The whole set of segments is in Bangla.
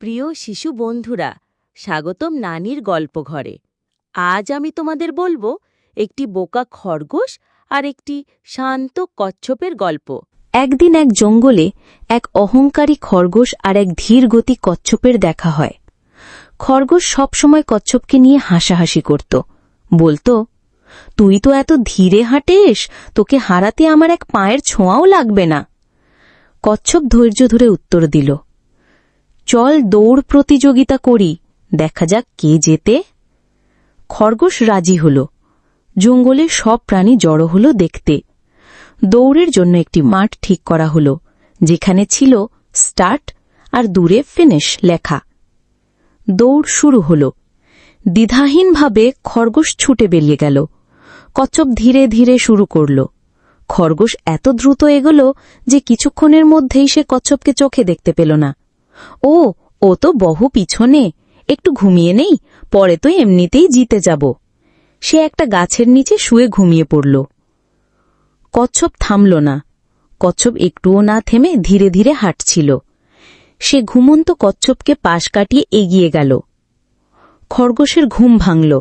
প্রিয় শিশু বন্ধুরা, স্বাগতম নানির গল্প ঘরে। আজ আমি তোমাদের বলব একটি বোকা খরগোশ আর একটি শান্ত কচ্ছপের গল্প। একদিন এক জঙ্গলে এক অহংকারী খরগোশ আর এক ধীরগতি কচ্ছপের দেখা হয়। খরগোশ সবসময় কচ্ছপকে নিয়ে হাসাহাসি করত। বলতো, তুই তো এত ধীরে হাঁটিস, তোকে হারাতে আমার এক পায়ের ছোঁয়াও লাগবে না। কচ্ছপ ধৈর্য ধরে উত্তর দিল চল দৌড় প্রতিযোগিতা করি, দেখা যাক কে যেতে খরগোশ রাজি হল। জঙ্গলে সব প্রাণী জড়ো হল দেখতে। দৌড়ের জন্য একটি মাঠ ঠিক করা হল, যেখানে ছিল স্টার্ট আর দূরে ফিনিশ লেখা। দৌড় শুরু হল। দ্বিধাহীনভাবে খরগোশ ছুটে বেরিয়ে গেল। কচ্ছপ ধীরে ধীরে শুরু করল। খরগোশ এত দ্রুত এগোল যে কিছুক্ষণের মধ্যেই সে কচ্ছপকে চোখে দেখতে পেল না। ও ও তো বহু পিছনে। একটু ঘুমিয়ে নেই, পরে তো এমনিতেই জিতে যাব। সে একটা গাছের নিচে শুয়ে ঘুমিয়ে পড়ল। কচ্ছপ থামল না। কচ্ছপ একটুও না থেমে ধীরে ধীরে হাঁটছিল। সে ঘুমন্ত কচ্ছপকে পাশ কাটিয়ে এগিয়ে গেল। খরগোশের ঘুম ভাঙল।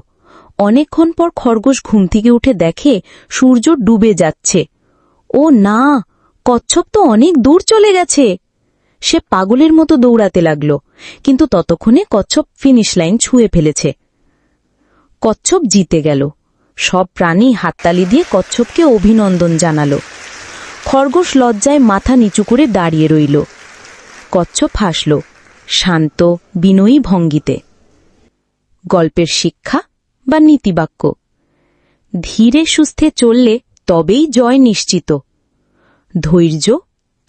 অনেকক্ষণ পর খরগোশ ঘুম থেকে উঠে দেখে সূর্য ডুবে যাচ্ছে। ও না, কচ্ছপ তো অনেক দূর চলে গেছে। সে পাগলের মতো দৌড়াতে লাগল, কিন্তু ততক্ষণে কচ্ছপ ফিনিশ লাইন ছুঁয়ে ফেলেছে। কচ্ছপ জিতে গেল। সব প্রাণী হাততালি দিয়ে কচ্ছপকে অভিনন্দন জানাল। খরগোশ লজ্জায় মাথা নিচু করে দাঁড়িয়ে রইল। কচ্ছপ হাসল, শান্ত, বিনয়ী ভঙ্গিতে। গল্পের শিক্ষা বা নীতিবাক্য? ধীরে সুস্থে চললে তবেই জয় নিশ্চিত। ধৈর্য,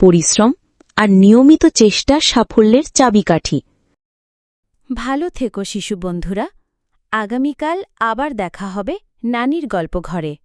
পরিশ্রম আর নিয়মিত চেষ্টা সাফল্যের চাবিকাঠি। ভালো থেকো শিশু বন্ধুরা। আগামীকাল আবার দেখা হবে নানির গল্প ঘরে